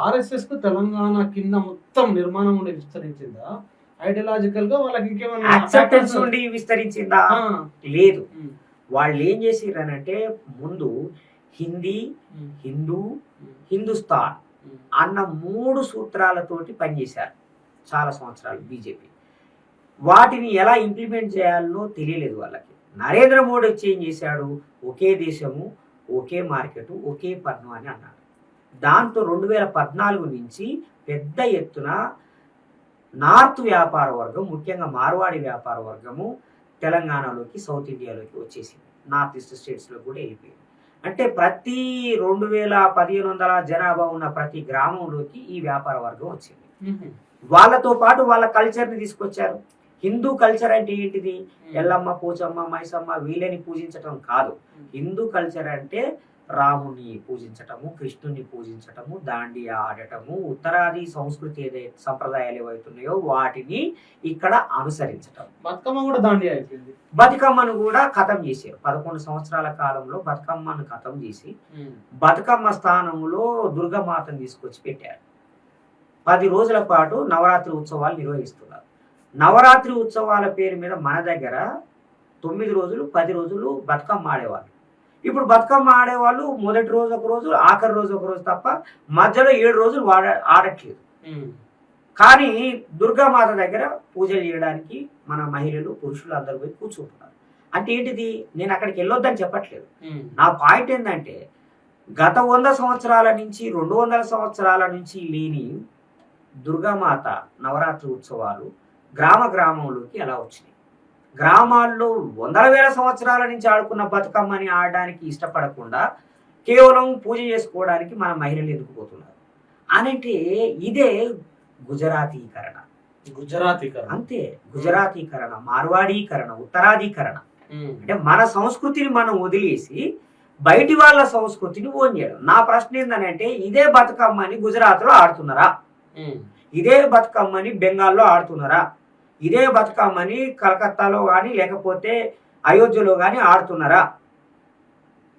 ఆర్ఎస్ఎస్కు తెలంగాణ కింద మొత్తం నిర్మాణం ఉండి విస్తరించిందా? ఐడియాలజికల్గా వాళ్ళకి ఇంకేమన్నా factors- నుండి విస్తరించిందా? లేదు. వాళ్ళు ఏం చేసిర్రనంటే ముందు హిందీ హిందూ హిందుస్థాన్ అన్న మూడు సూత్రాలతోటి పనిచేశారు చాలా సంవత్సరాలు బీజేపీ. వాటిని ఎలా ఇంప్లిమెంట్ చేయాలో తెలియలేదు వాళ్ళకి. నరేంద్ర మోడీ వచ్చి ఏం చేశాడు? ఒకే దేశము ఒకే మార్కెట్ ఒకే పన్ను అని అన్నాడు. దాంతో రెండు వేల పద్నాలుగు నుంచి పెద్ద ఎత్తున నార్త్ వ్యాపార వర్గం ముఖ్యంగా మార్వాడి వ్యాపార వర్గము తెలంగాణలోకి సౌత్ ఇండియాలోకి వచ్చేసింది. నార్త్ ఈస్ట్ స్టేట్స్లో కూడా వెళ్ళిపోయింది. అంటే ప్రతి రెండు వేల పదిహేను వందల జనాభా ఉన్న ప్రతి గ్రామంలోకి ఈ వ్యాపార వర్గం వచ్చింది. వాళ్ళతో పాటు వాళ్ళ కల్చర్ని తీసుకొచ్చారు. హిందూ కల్చర్ అంటే ఏంటిది? ఎల్లమ్మ పోచమ్మ మైసమ్మ వీళ్ళని పూజించటం కాదు. హిందూ కల్చర్ అంటే రాముని పూజించటము కృష్ణుని పూజించటము దాండియా ఆడటము ఉత్తరాది సంస్కృతి ఏదైతే సంప్రదాయాలు ఏవైతున్నాయో వాటిని ఇక్కడ అనుసరించటం. బతుకమ్మ కూడా దాండి అయిపోయింది. బతుకమ్మను కూడా ఖతం చేశారు. పదకొండు సంవత్సరాల కాలంలో బతుకమ్మను ఖతం చేసి బతుకమ్మ స్థానంలో దుర్గమాతను తీసుకొచ్చి పెట్టారు. పది రోజుల పాటు నవరాత్రి ఉత్సవాలు నిర్వహిస్తున్నారు. నవరాత్రి ఉత్సవాల పేరు మీద మన దగ్గర తొమ్మిది రోజులు పది రోజులు బతుకమ్మ ఆడేవాళ్ళు. ఇప్పుడు బతుకమ్మ ఆడేవాళ్ళు మొదటి రోజు ఒక రోజు ఆఖరి రోజు ఒక రోజు తప్ప మధ్యలో ఏడు రోజులు వాడ ఆడట్లేదు. కానీ దుర్గామాత దగ్గర పూజలు చేయడానికి మన మహిళలు పురుషులు అందరూ పోయి కూర్చుంటున్నారు అంటే ఏంటిది? నేను అక్కడికి వెళ్ళొద్దని చెప్పట్లేదు. నా పాయింట్ ఏంటంటే గత వంద సంవత్సరాల నుంచి రెండు వందల సంవత్సరాల నుంచి లేని దుర్గామాత నవరాత్రి ఉత్సవాలు గ్రామ గ్రామంలోకి ఎలా వచ్చినాయి? గ్రామాల్లో వందల వేల సంవత్సరాల నుంచి ఆడుకున్న బతుకమ్మని ఆడడానికి ఇష్టపడకుండా కేవలం పూజ చేసుకోవడానికి మన మహిళలు ఎదుకుపోతున్నారు అనంటే ఇదే గుజరాతీకరణ. గుజరాతీ కదా అంతే గుజరాతీకరణ మార్వాడీకరణ ఉత్తరాదీకరణ ఉమ్, అంటే మన సంస్కృతిని మనం వదిలేసి బయటి వాళ్ళ సంస్కృతిని ఓన్ చేయడం. నా ప్రశ్న ఏంటంటే ఇదే బతుకమ్మని గుజరాత్లో ఆడుతున్నారా? ఇదే బతుకమ్మని బెంగాల్లో ఆడుతున్నారా? ఇదే బతుకమ్మని కలకత్తాలో కానీ లేకపోతే అయోధ్యలో కానీ ఆడుతున్నారా?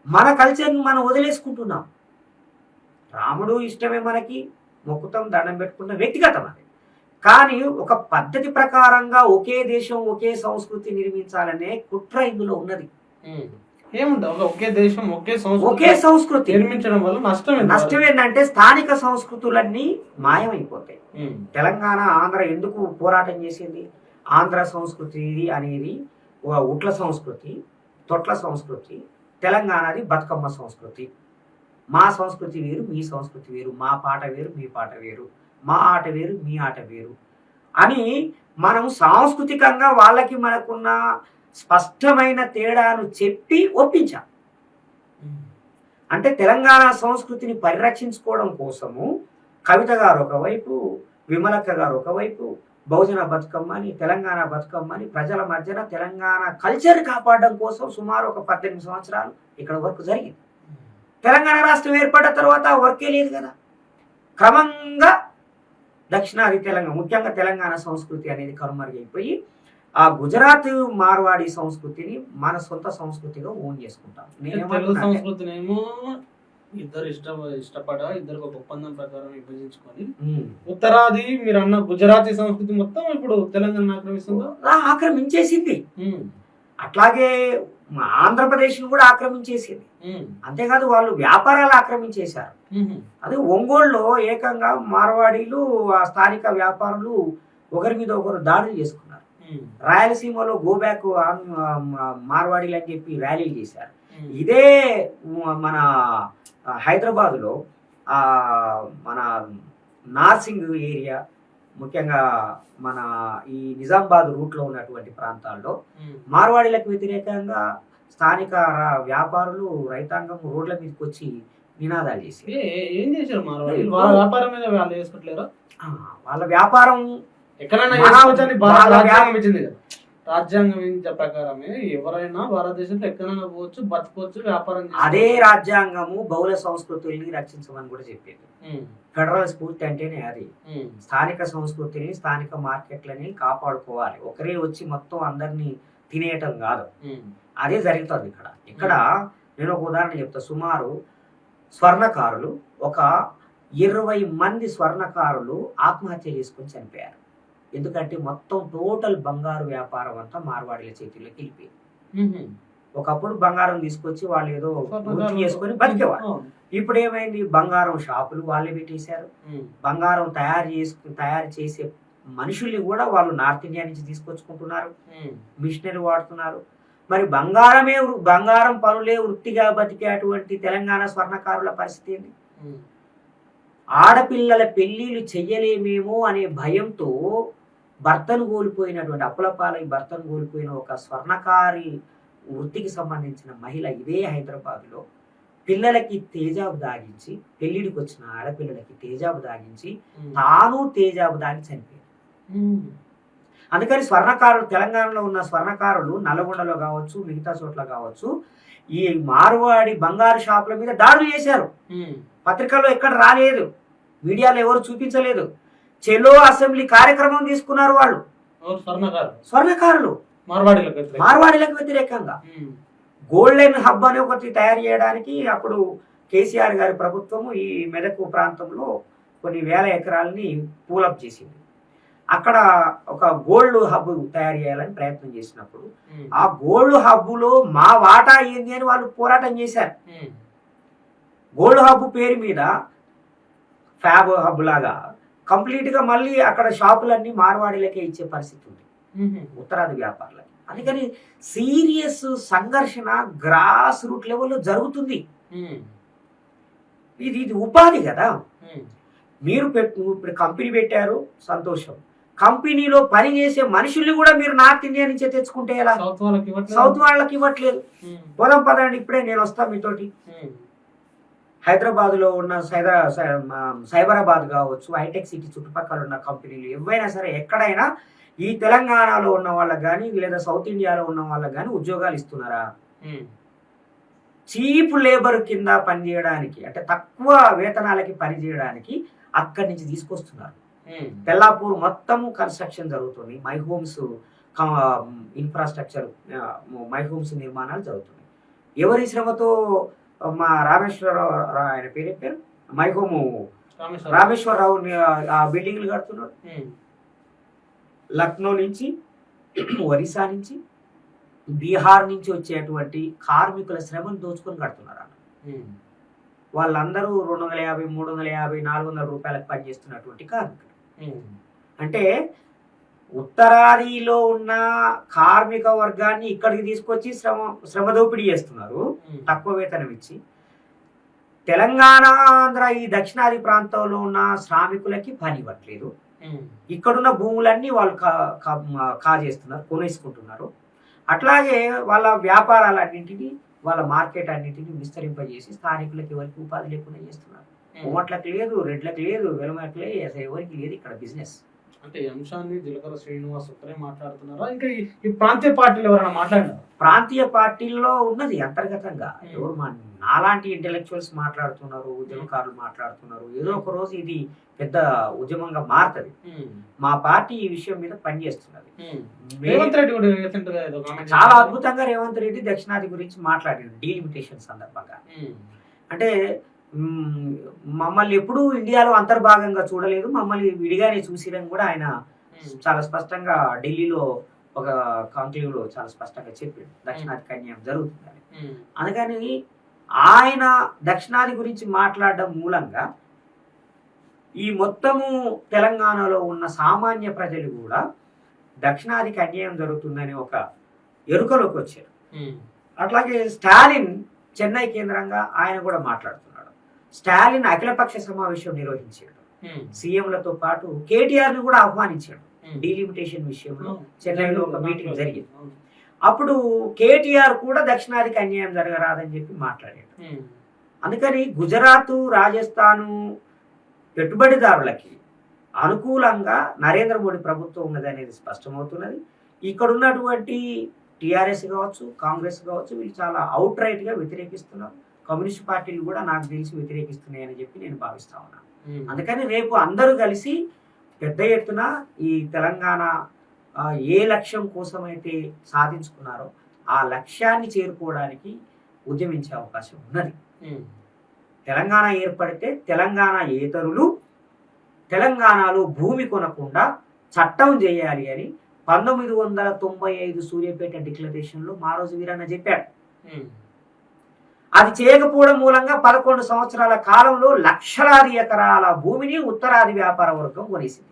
మన కల్చర్ని మనం వదిలేసుకుంటున్నాం. రాముడు ఇష్టమే మనకి మొక్కుతాం దండం పెట్టుకుంటాం వ్యక్తిగతం అది. కానీ ఒక పద్ధతి ప్రకారంగా ఒకే దేశం ఒకే సంస్కృతి నిర్మించాలనే కుట్ర ఇందులో ఉన్నది. ఒక- దేశం ఒకే సంస్కృతి ఒకే సంస్కృతి. నిర్మించడం వల్ల నష్టం? నష్టం ఏంటంటే స్థానిక సంస్కృతులన్నీ మాయమైపోతాయి. తెలంగాణ ఆంధ్ర ఎందుకు పోరాటం చేసింది? ఆంధ్ర సంస్కృతి అనేది ఉట్ల సంస్కృతి తొట్ల సంస్కృతి తెలంగాణది బతుకమ్మ సంస్కృతి. మా సంస్కృతి వేరు మీ సంస్కృతి వేరు మా పాట వేరు మీ పాట వేరు మా ఆట వేరు మీ ఆట వేరు అని మనం సాంస్కృతికంగా వాళ్ళకి మనకున్న స్పష్టమైన తేడాను చెప్పి ఒప్పించాం అంటే తెలంగాణ సంస్కృతిని పరిరక్షించుకోవడం కోసము కవిత గారు ఒకవైపు విమలక్క గారు ఒకవైపు బహుజన బతుకమ్మని తెలంగాణ బతుకమ్మని ప్రజల మధ్యన తెలంగాణ కల్చర్ కాపాడడం కోసం సుమారు ఒక పద్దెనిమిది సంవత్సరాలు ఇక్కడ వర్క్ జరిగింది. తెలంగాణ రాష్ట్రం ఏర్పడిన తర్వాత వర్కే లేదు కదా. క్రమంగా దక్షిణాది తెలంగాణ ముఖ్యంగా తెలంగాణ సంస్కృతి అనేది కనుమరుగైపోయి ఆ గుజరాత్ మార్వాడి సంస్కృతిని మన సొంత సంస్కృతిగా ఓన్ చేసుకుంటాం. తెలుగు నేనేమంటున్నా అంటే- సంస్కృతిని ఏమో ఇద్దరు ఇష్ట ఇష్టపడ ఇద్దరికి ఒక ఒప్పందం ప్రకారం విభజించుకొని. ఉత్తరాది మీరు అన్న గుజరాతీ సంస్కృతి మొత్తం ఇప్పుడు తెలంగాణ ఆక్రమిస్తుందా? ఆక్రమించేసింది. అట్లాగే మా ఆంధ్రప్రదేశ్ను కూడా ఆక్రమించేసింది. అంతేకాదు వాళ్ళు వ్యాపారాలు ఆక్రమించేశారు. అదే ఒంగోలులో ఏకంగా మార్వాడీలు ఆ స్థానిక వ్యాపారులు ఒకరి మీద ఒకరు దాడులు చేసుకున్నారు. రాయలసీమలో గో బ్యాక్ మార్వాడీలు అని చెప్పి ర్యాలీలు చేశారు. ఉమ్. ఇదే మన హైదరాబాదులో ఆ, మన నార్సింగ్ ఏరియా ముఖ్యంగా మన ఈ నిజామాబాద్ రూట్లో ఉన్నటువంటి ప్రాంతాల్లో ఉమ్. మార్వాడీలకు వ్యతిరేకంగా స్థానిక వ్యాపారులు రైతాంగం రోడ్ల మీదకి వచ్చి నినాదాలు చేసి ఏ- చేశారు వాళ్ళ వ్యాపారం మీద వాళ్ళు వేసుకోవట్లేరా వాళ్ళ వ్యాపారం ఎక్కడైనా రాజ్యాంగం ప్రకారమే ఎవరైనా భారతదేశంలో ఎక్కడైనా పోవచ్చు బతకొచ్చు వ్యాపారం. అదే రాజ్యాంగము బహుళ సంస్కృతుల్ని రక్షించమని కూడా చెప్పింది. ఫెడరల్ స్ఫూర్తి అంటేనే అది. స్థానిక సంస్కృతిని స్థానిక మార్కెట్లని కాపాడుకోవాలి. ఒకరే వచ్చి మొత్తం అందరినీ తినేయటం కాదు. అదే జరుగుతుంది ఇక్కడ. ఇక్కడ నేను ఒక ఉదాహరణ చెప్తా. సుమారు స్వర్ణకారులు ఒక ఇరవై మంది స్వర్ణకారులు ఆత్మహత్య చేసుకొని చనిపోయారు. ఎందుకంటే మొత్తం టోటల్ బంగారు వ్యాపారం అంతా మార్వాడీల చేతిలోకి వెళ్ళిపోయింది. ఒకప్పుడు బంగారం తీసుకొచ్చి వాళ్ళు ఏదో వృత్తి చేసుకొని బతికేవాళ్ళు. ఇప్పుడు ఏమైంది బంగారం షాపులు వాళ్ళే పెట్టేశారు. బంగారం తయారు చేసుకు తయారు చేసే మనుషుల్ని కూడా వాళ్ళు నార్త్ ఇండియా నుంచి తీసుకొచ్చుకుంటున్నారు. మిషనరీ వాడుతున్నారు మరి బంగారమే బంగారం పనులే వృత్తిగా బతికేటువంటి తెలంగాణ స్వర్ణకారుల పరిస్థితి ఏంటి. ఆడపిల్లల పెళ్ళిళ్ళు చెయ్యలేమేమో అనే భయంతో భర్తను కోల్పోయినటువంటి అప్పులపాలై భర్తను కోల్పోయిన ఒక స్వర్ణకారి వృత్తికి సంబంధించిన మహిళ ఇదే హైదరాబాద్లో పిల్లలకి తేజాబు దాగించి పెళ్ళిడికి వచ్చిన ఆడపిల్లలకి తేజాబు దాగించి. తాను తేజాబు దాగి చనిపోయింది. అందుకని స్వర్ణకారులు తెలంగాణలో ఉన్న స్వర్ణకారులు నల్గొండలో కావచ్చు మిగతా చోట్ల కావచ్చు ఈ మార్వాడి బంగారు షాపుల మీద దాడులు చేశారు. పత్రికల్లో ఎక్కడ రాలేదు మీడియాలో ఎవరు చూపించలేదు చెలో అసెంబ్లీ కార్యక్రమం తీసుకున్నారు వాళ్ళు. స్వర్ణకారులు. మార్వాడీలకు వ్యతిరేకంగా. గోల్డెన్ హబ్ అని ఒకటి తయారు చేయడానికి అప్పుడు కేసీఆర్ గారి ప్రభుత్వము ఈ మెదకు ప్రాంతంలో కొన్ని వేల ఎకరాలని పూలప్ చేసింది. అక్కడ ఒక గోల్డ్ హబ్ తయారు చేయాలని ప్రయత్నం చేసినప్పుడు. ఆ గోల్డ్ హబ్బులో మా వాటా ఏంది అని వాళ్ళు పోరాటం చేశారు. గోల్డ్ హబ్ పేరు మీద ఫ్యాబ్ హబ్ లాగా కంప్లీట్గా మళ్ళీ అక్కడ షాపులన్నీ మార్వాడీలకే ఇచ్చే పరిస్థితి ఉంది. ఉత్తరాది వ్యాపారులకి. అందుకని సీరియస్ సంఘర్షణ గ్రాస్ రూట్ లెవెల్లో జరుగుతుంది. ఇది ఇది ఉపాధి కదా. మీరు పెట్టు ఇప్పుడు కంపెనీ పెట్టారు సంతోషం. కంపెనీలో పని చేసే మనుషుల్ని కూడా మీరు నార్త్ ఇండియా నుంచే తెచ్చుకుంటే ఎలా? సౌత్ వాళ్ళకి ఇవ్వట్లేదు? పోదాం పదండి ఇప్పుడే నేను వస్తా మీతోటి. మ్మ్. హైదరాబాద్లో ఉన్న సైదా సైబరాబాద్ కావచ్చు హైటెక్ సిటీ చుట్టుపక్కల ఉన్న కంపెనీలు ఏవైనా సరే ఎక్కడైనా ఈ తెలంగాణలో ఉన్న వాళ్ళకి కానీ లేదా సౌత్ ఇండియాలో ఉన్న వాళ్ళకి కానీ ఉద్యోగాలు ఇస్తున్నారా. చీప్ లేబర్ కింద పనిచేయడానికి అంటే తక్కువ వేతనాలకి పనిచేయడానికి అక్కడి నుంచి తీసుకొస్తున్నారు. తెల్లాపూర్ మొత్తము కన్స్ట్రక్షన్ జరుగుతుంది My Homes infrastructure My Homes నిర్మాణాలు జరుగుతున్నాయి ఎవరి శ్రమతో మా రామేశ్వరరావు ఆయన పేరు పేరు మై హోమ్ రామేశ్వరం. రామేశ్వరరావు ఆ బిల్డింగ్లు కడుతున్నాడు. లక్నో నుంచి ఒరిస్సా నుంచి బీహార్ నుంచి వచ్చేటువంటి కార్మికుల శ్రమను దోచుకొని కడుతున్నారు. వాళ్ళందరూ రెండు వందల యాభై మూడు వందల యాభై నాలుగు వందల రూపాయలకు పనిచేస్తున్నటువంటి కార్మికులు. అంటే ఉత్తరాదిలో ఉన్న కార్మిక వర్గాన్ని ఇక్కడికి తీసుకొచ్చి శ్రమ శ్రమ దోపిడీ చేస్తున్నారు. తక్కువ వేతనం ఇచ్చి తెలంగాణ ఆంధ్ర ఈ దక్షిణాది ప్రాంతంలో ఉన్న శ్రామికులకి పని ఇవ్వట్లేదు. ఇక్కడున్న భూములన్నీ వాళ్ళు కా కాజేస్తున్నారు కొనేసుకుంటున్నారు అట్లాగే వాళ్ళ వ్యాపారాలన్నింటినీ వాళ్ళ మార్కెట్ అన్నింటినీ విస్తరింపజేసి స్థానికులకి ఎవరికి ఉపాధి లేకుండా చేస్తున్నారు. కోమట్లకు లేదు రెడ్లకు లేదు వెలమలకు లేదు ఎవరికి లేదు ఇక్కడ బిజినెస్ అంటే ఈ అంశాన్ని జిలకర శ్రీనివాస్ ఒక్కరే మాట్లాడుతున్నారా ఇంకా ఈ- ప్రాంతీయ పార్టీలు ఎవరైనా మాట్లాడినారా ప్రాంతీయ పార్టీల్లో ఉన్నది అంతర్గతంగా. ఎవరు మా నాలాంటి ఇంటెలెక్చువల్స్ మాట్లాడుతున్నారు ఉద్యమకారులు మాట్లాడుతున్నారు ఏదో ఒక రోజు ఇది పెద్ద ఉద్యమంగా మారుతుంది. మా పార్టీ ఈ విషయం మీద పనిచేస్తున్నది రేవంత్ రెడ్డి చాలా. అద్భుతంగా రేవంత్ రెడ్డి దక్షిణాది గురించి మాట్లాడారు డీలిమిటేషన్ సందర్భంగా. అంటే మమ్మల్ని ఎప్పుడూ ఇండియాలో అంతర్భాగంగా చూడలేదు మమ్మల్ని విడిగానే చూసిరని కూడా ఆయన. చాలా స్పష్టంగా ఢిల్లీలో ఒక కాంక్లేవ్లో చాలా స్పష్టంగా చెప్పాడు దక్షిణాది కన్యాయం జరుగుతుందని. అందుకని ఆయన దక్షిణాది గురించి మాట్లాడడం మూలంగా ఈ మొత్తము తెలంగాణలో ఉన్న సామాన్య ప్రజలు కూడా దక్షిణాదికి అన్యాయం జరుగుతుందని ఒక ఎరుకలోకి వచ్చారు. అట్లాగే స్టాలిన్ చెన్నై కేంద్రంగా ఆయన కూడా మాట్లాడుతున్నాడు స్టాలిన్ అఖిలపక్ష సమావేశం నిర్వహించాడు మ్మ్. సీఎంలతో పాటు కేటీఆర్ని కూడా ఆహ్వానించాడు మ్మ్. డీలిమిటేషన్ విషయంలో అవును. చెన్నైలో ఒక మీటింగ్ జరిగింది. అప్పుడు కేటీఆర్ కూడా దక్షిణాదికి అన్యాయం జరగరాదని చెప్పి మాట్లాడాడు. అందుకని గుజరాత్ రాజస్థాను పెట్టుబడిదారులకి అనుకూలంగా నరేంద్ర మోడీ ప్రభుత్వం ఉన్నది అనేది స్పష్టమవుతున్నది ఇక్కడ ఉన్నటువంటి టిఆర్ఎస్ కావచ్చు కాంగ్రెస్ కావచ్చు వీళ్ళు చాలా అవుట్ రైట్గా వ్యతిరేకిస్తున్నారు కమ్యూనిస్ట్ పార్టీలు కూడా నాకు తెలిసి వ్యతిరేకిస్తున్నాయని చెప్పి నేను భావిస్తా ఉన్నాను. అందుకని రేపు అందరూ కలిసి పెద్ద ఎత్తున ఈ తెలంగాణ ఏ లక్ష్యం కోసమైతే సాధించుకున్నారో ఆ లక్ష్యాన్ని చేరుకోవడానికి ఉద్యమించే అవకాశం ఉన్నది. తెలంగాణ ఏర్పడితే తెలంగాణ ఏతరులు తెలంగాణలో భూమి కొనకుండా చట్టం చేయాలి అని పంతొమ్మిది వందల తొంభై ఐదు సూర్యాపేట డిక్లరేషన్లో మారోజు వీరన్న చెప్పాడు. అది చేయకపోవడం మూలంగా పదకొండు సంవత్సరాల కాలంలో లక్షలాది ఎకరాల భూమిని ఉత్తరాది వ్యాపార వర్గం కొనేసింది.